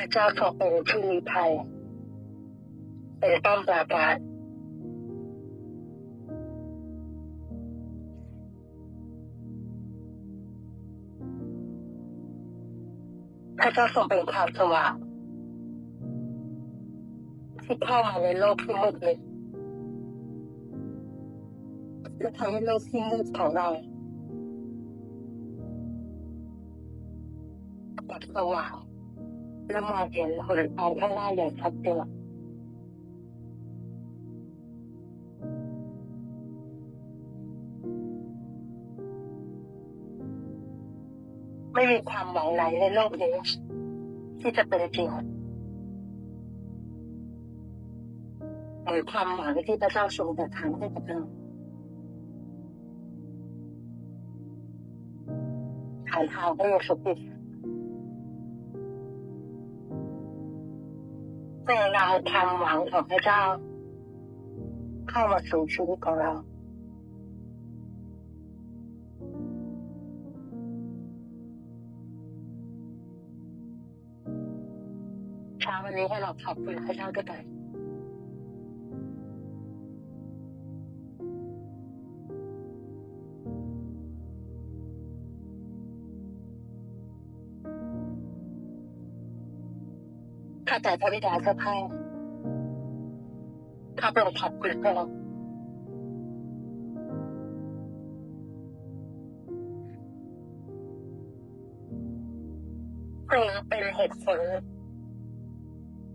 พระเจ้าทรงเป็นที่มีภัยเป็นป้อมปราการพระเจ้าทรงเป็นความสว่างที่เข้ามาในโลกที่มืดมิดและทำให้โลกที่มืดของเรากลับสว่าง และมองเห็นหนทางข้างหน้าอย่างชัดเจนไม่มีความหวังไหนในโลกนี้ที่จะเป็นจริงหมือนความหวังที่พระเจ้าทรงประทานให้กับเราผ่านทางพระเยซูคริสต์ เพื่อเราความหวังของพระเจ้า เข้ามาสู่ชีวิตของเราเช้าวันนี้ให้เราขอบคุณพระเจ้าด้วยกัน ข้าแต่พระบิดาเจ้าพ่อข้าพระองค์ขอบคุณพระองค์พระองค์เป็นเหตุผล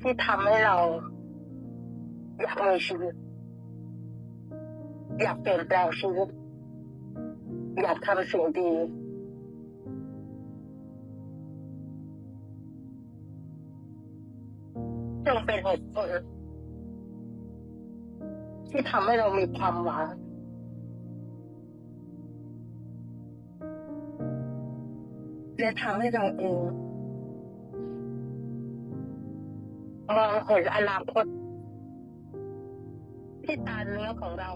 ที่ทำให้เราอยากมีชีวิต อยากเปลี่ยนแปลงชีวิต อยากทำสิ่งดี จึงเป็นเหตุผลที่ทำให้เรามีความหวังและทำให้เราเองมองเห็นอนาคตที่ตาเนื้อของเรา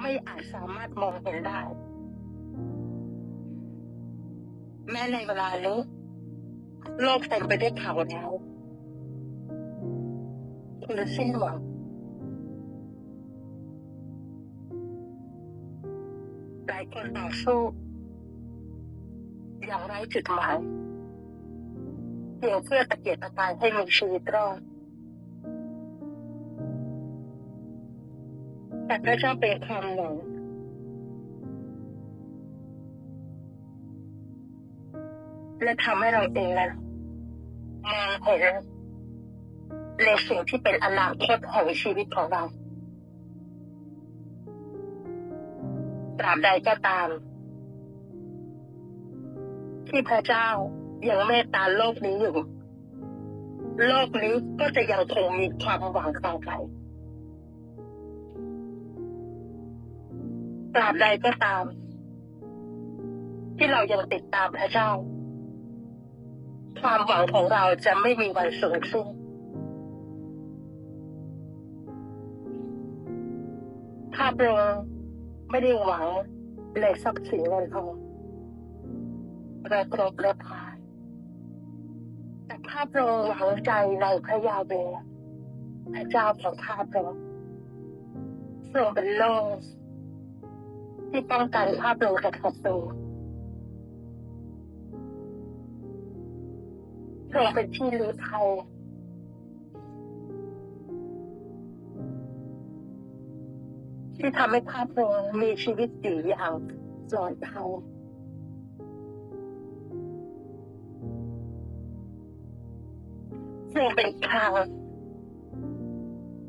ไม่อาจสามารถมองเห็นได้ แม้ในเวลานี้โลกเต็มไปด้วยข่าวแล้ว คุณสิ้นหวังหลายคนต่อสู้อย่างไร้จุดหมายเพียงเพื่อตะเกียกตะกายให้มีชีวิตรอดแต่พระเจ้าเป็นความหวังและทำให้เราเองนั้นมองเห็น ในสิ่งที่เป็นอนาคตของชีวิตของเราตราบใดก็ตาม ที่พระเจ้ายังเมตตาโลกนี้อยู่ โลกนี้ก็จะยังคงมีความหวังต่อไปตราบใดก็ตาม ที่เรายังติดตามพระเจ้า ความหวังของเราจะไม่มีวันสูญสิ้น พระองไม่ได้หวังในทรัพย์สินเงินทองและครบและพายแต่ข้าพระองค์หวังใจในพระยาเวพระเจ้าของข้าพระองค์ทรงเป็นโลกที่ป้องกันข้าพระองค์จากศัตรูทรงเป็นที่ลี้ภัย ที่ทำให้ข้าพระองค์มีชีวิตอยู่อย่างปลอดภัยซึ่งเป็นทาง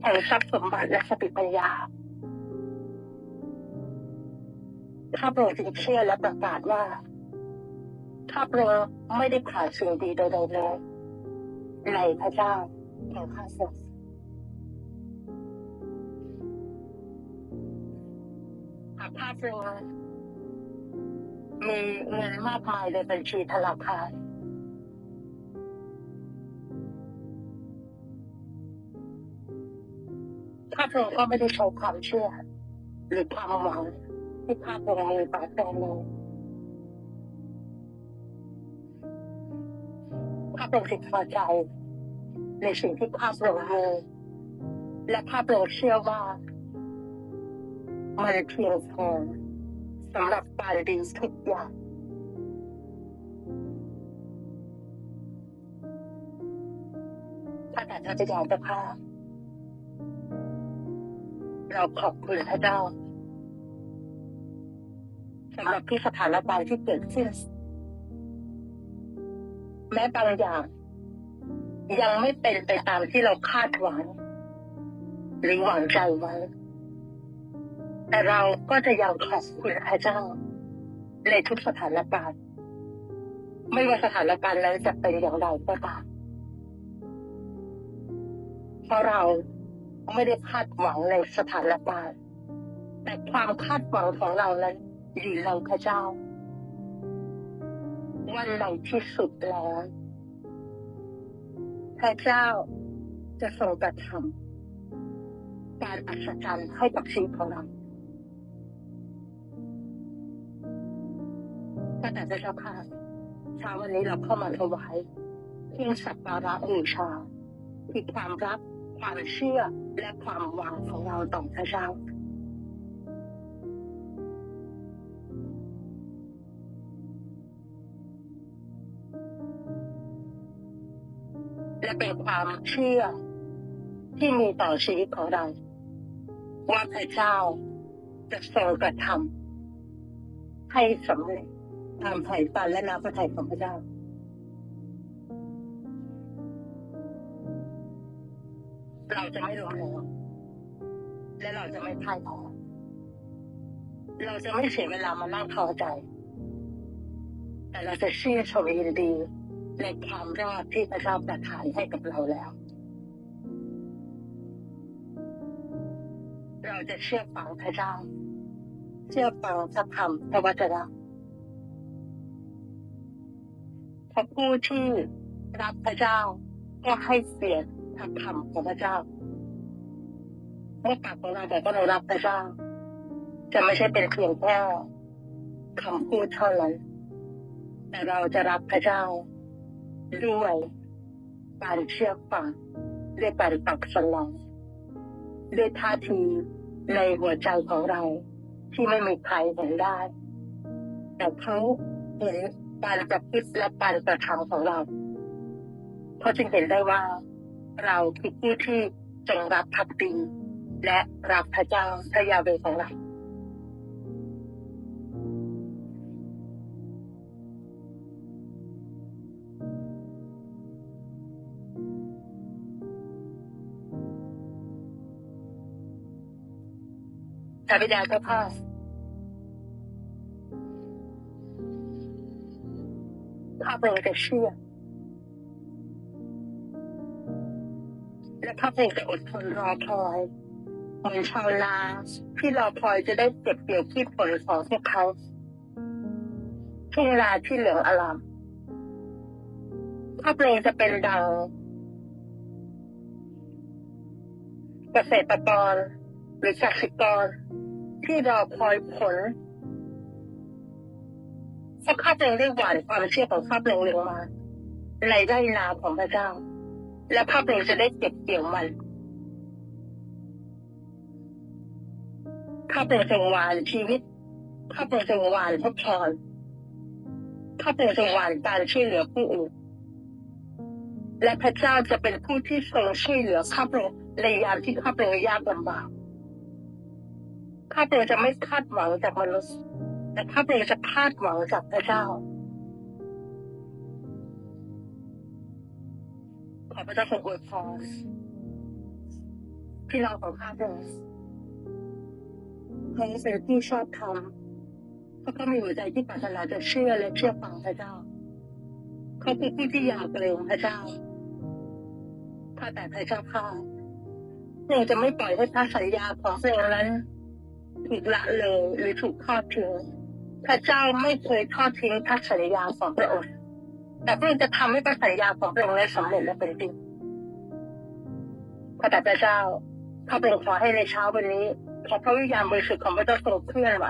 แห่งทรัพย์สมบัติและสติปัญญาข้าพระองค์จึงเชื่อและประกาศว่าข้าพระองค์ไม่ได้ขาดสิ่งดีใดๆเลยในพระเจ้าแห่งข้าศึก หากข้าพระอมีเงินมากมายในบัญชีธนาคารข้าพระองค์ก็ไม่ได้โชว์ความเชื่อ หรือความหวังที่ข้าพระองค์มีต่อตัวเลยขข้าพระองค์จึงพอใจ ในสิ่งที่ข้าพระองค์มีและข้าพระองค์เชื่อว่า มันเพียงพอสำหรับการดีทุกอย่างพระแต่พระเจ้าเจ้าค่ะเราขอบคุณพระเจ้าสำหรับที่สถานการณ์ที่เกิดขึ้น แม้บางอย่าง ยังไม่เป็นไปตามที่เราคาดหวัง หรือหวังใจไว้ แต่เราก็จะยังขอบคุณพระเจ้าในทุกสถานการณ์ ไม่ว่าสถานการณ์นั้นจะเป็นอย่างไรก็ตามเพราะเราไม่ได้คาดหวังในสถานการณ์ แต่ความคาดหวังของเรานั้นอยู่ในพระเจ้าว่าในที่สุดแล้วพระเจ้าจะทรงกระทำการอัศจรรย์ให้กับชีวิตของเรา ก็แต่พระเจ้าค่ะเช้าวันนี้เราเข้ามาถวายเครื่องสักการะบูชาคือความรักความเชื่อและความหวังของเราต่อพระเจ้าและเป็นความเชื่อที่มีต่อชีวิตของเรา ว่าพระเจ้าจะทรงกระทำให้สำเร็จ ตามไถ่ฝันและน้ำพระทัยของพระเจ้า เราจะไม่ล้มเหลวและเราจะไม่พ่ายแพ้เราจะไม่เสียเวลามานั่งท้อใจ แต่เราจะเชื่นชมยินดีในความรอดที่พระเจ้าประทานให้กับเราแล้ว เราจะเชื่อฟังพระเจ้า เชื่อฟังพระธรรมพระวจนะ พระผู้ที่รับพระเจ้า ก็ให้เสียงพระคำของพระเจ้าเมื่อปากของเราแต่ก็เรารับพระเจ้า จะไม่ใช่เป็นเพียงแค่คำพูดเท่านั้นแต่เราจะรับพระเจ้า ด้วยการเชื่อฟังด้วยการตักสนองด้วยท่าทีในหัวใจของเรา ที่ไม่มีใครเห็นได้ แต่เขาเห็น การประพฤติและการกระทำของเราเขาะจึงเห็นได้ว่า เราคือผู้ที่จงรับพักดีและรับพระเจ้าพระยาเวของเราพระบิดาเจ้าพ่อ ข้าพระองค์จะเชื่อและข้าพระองค์จะอดทนรอคอยเหมือนชาวนาที่รอคอยจะได้เก็บเกี่ยวที่ผลของพวกเขาทุ่งนาที่เหลืองอลามข้าพระองค์จะเป็นดังเกษตรกรหรือกสิกรที่รอคอยผล เพราะข้าพระองได้หว่านความเชื่อของข้าพระองค์ลงมาในไร่นาของพระเจ้า และข้าพระองค์จะได้เก็บเกี่ยวมันข้าพระองค์ทรงหวานชีวิตข้าพระองค์ทรงหวานพระพรข้าพระองค์ทรงหวานการช่วยเหลือผู้อื่นและพระเจ้าจะเป็นผู้ที่ทรงช่วยเหลือข้าพระองค์ในยามที่ข้าพระองค์ยากลำบากข้าพระองค์จะไม่คาดหวังจากมนุษย์ แต่ข้าพระองค์จะคาดหวังจากพระเจ้า ขอพระเจ้าทรงอวยพรพี่น้องของข้าพระองค์เขาเป็นผู้ชอบธรรมเขาก็มีหัวใจที่ปรารถนาจะเชื่อและเชื่อฟังพระเจ้า เขาเป็นผู้ที่อยากเกรงพระเจ้าข้าแต่พระเจ้าข้าพระองจะไม่ปล่อยให้พระสัญญาของพระองค์นั้นถูกละเลยหรือถูกทอดทิ้ง พระเจ้าไม่เคยทอดทิ้งพระสัญญาของพระองค์ แต่พระองค์จะทำให้พระสัญญาของพระองค์นั้นสำเร็จและเป็นจริงข้าแต่พระเจ้าข้าพระองค์ขอให้ในเช้าวันนี้ขอพระวิญญาณบริสุทธิ์ของพระเจ้าทรงเคลื่อนไหว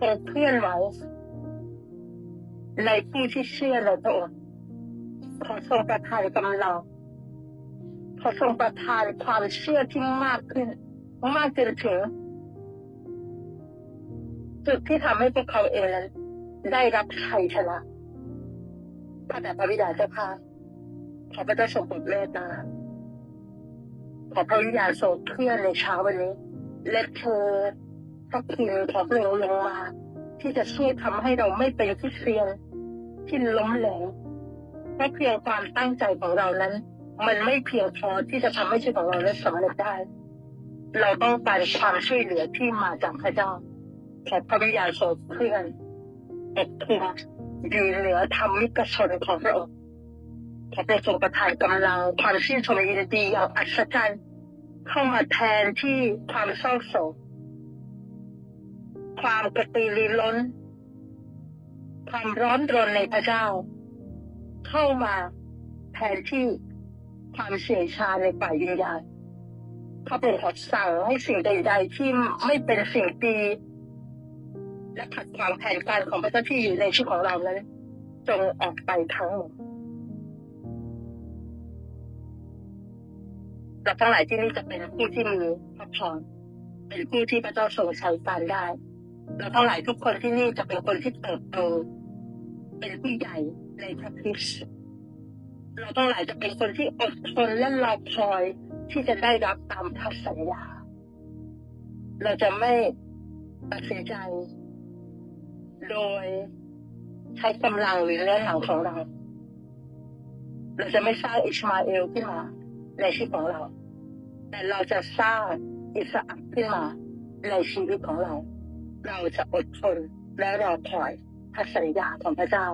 ทรงเคลื่อนไหวในผู้ที่เชื่อในพระองค์ขอทรงประทานกำลังขอทรงประทานความเชื่อที่มากขึ้น มากจนถึง จุดที่ทำให้พวกเขาเองนั้นได้รับชัยชนะพระแต่พระบิดาเจ้าค่ะขอพระเจ้าทรงโปรดเมตตาขอพระวิญญาณทรงเคลื่อนในเช้าวันนี้และเธอพระคุณของพระองค์ลงมา ที่จะช่วยทำให้เราไม่เป็นคริสเตียนที่ล้มเหลวเพราะเพียงความตั้งใจของเรานั้น มันไม่เพียงพอที่จะทำให้ชีวิตของเรานั้นสำเร็จได้ เราต้องการความช่วยเหลือที่มาจากพระเจ้า ขอพระวิญญาณทรงเคลื่อนปกคลุมอยู่เหนือธรรมิกชนของพระองค์ขอพระทรงประทานกำลังความชื่นชมยินดีอย่างอัศจรรย์เข้ามาแทนที่ความเศร้าโศกความกระตือรือร้น ความร้อนรนในพระเจ้า เข้ามาแทนที่ความเสียชาในฝ่ายวิญญาณข้าพเจ้าขอสั่งให้สิ่งใด ๆ ที่ไม่เป็นสิ่งดี และขัดขวางแผนการของพระเจ้าที่อยู่ในชีวิตของเรานั้นจงออกไปทั้งหมดเราทั้งหลายที่นี่จะเป็นผู้ที่มีพระพรเป็นผู้ที่พระเจ้าทรงใช้การได้เราทั้งหลายทุกคนที่นี่จะเป็นคนที่เติบโต เป็นผู้ใหญ่ในพระคริสต์เราทั้งหลายจะเป็นคนที่อดทนและรอคอยที่จะได้รับตามพันสัญญา เราจะไม่ตัดสินใจ โดยใช้กำลังหรือเรื่องหลังของเรา เราจะไม่สร้างอิชมาเอลขึ้นมาในชีวิตของเรา แต่เราจะสร้างอิสระขึ้นมาในชีวิตของเรา เราจะอดทนและรอคอยพระสัญญาของพระเจ้า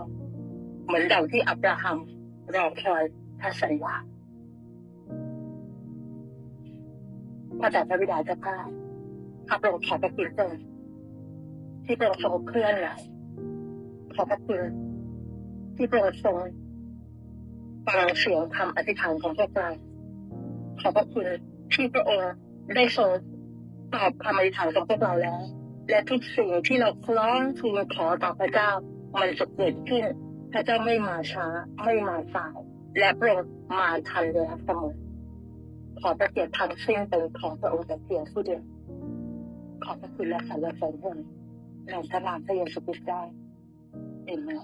เหมือนดังที่อับราฮัมรอคอยพระสัญญาพระแต่พระบิดาเจ้าข้าข้าพระองค์ขอบพระคุณเจ้า ที่พระองค์ทรงเคลื่อนไหวขอบพระคุณที่พระองค์ทรงฟังเสียงคำอธิษฐานของพวกเราขอบพระคุณที่พระองค์ได้ทรงตอบคำอธิษฐานของพวกเราแล้ว และทุกสิ่งที่เราคล้องทูลขอต่อพระเจ้า มันจะเกิดขึ้น พระเจ้าไม่มาช้าไม่มาสาย และพระองค์มาทันเวลาเสมอขอพระเกียรติทั้งสิ้นเป็นของพระองค์แต่เพียงผู้เดียวขอบพระคุณและสรรเสริญพระองค์ ในพระนามพระเยซูคริสต์ได้เอเมน